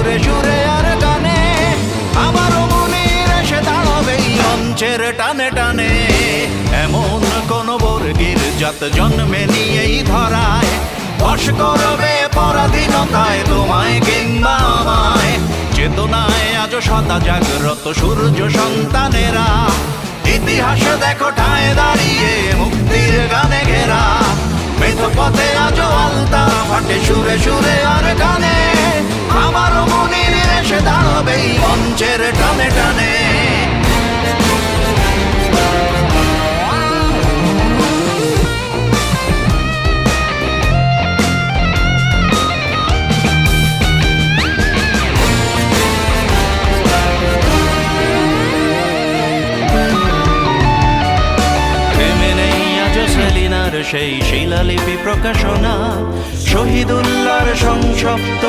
সুরে সুরে আর গানে আবারও মনির এসে দাঁড়াবে এই মঞ্চের টানে টানে। এমন কোন বর্গীর জাত জন্মে নিয়েই ধরায়। বস করবে পরাধীনতায় তোমায় কিংবা আমায়। চেতনায় আজ সদা জাগ্রত সূর্য সন্তানেরা। ইতিহাসে দেখো ঠায় দাঁড়িয়ে মুক্তির গানে ঘেরা। মেথ পথে আজ আলতা ফাটে সুরে সুরে আর গানে। সেই শিলালিপি প্রকাশনা শহীদুল্লাহর সংসপ্ত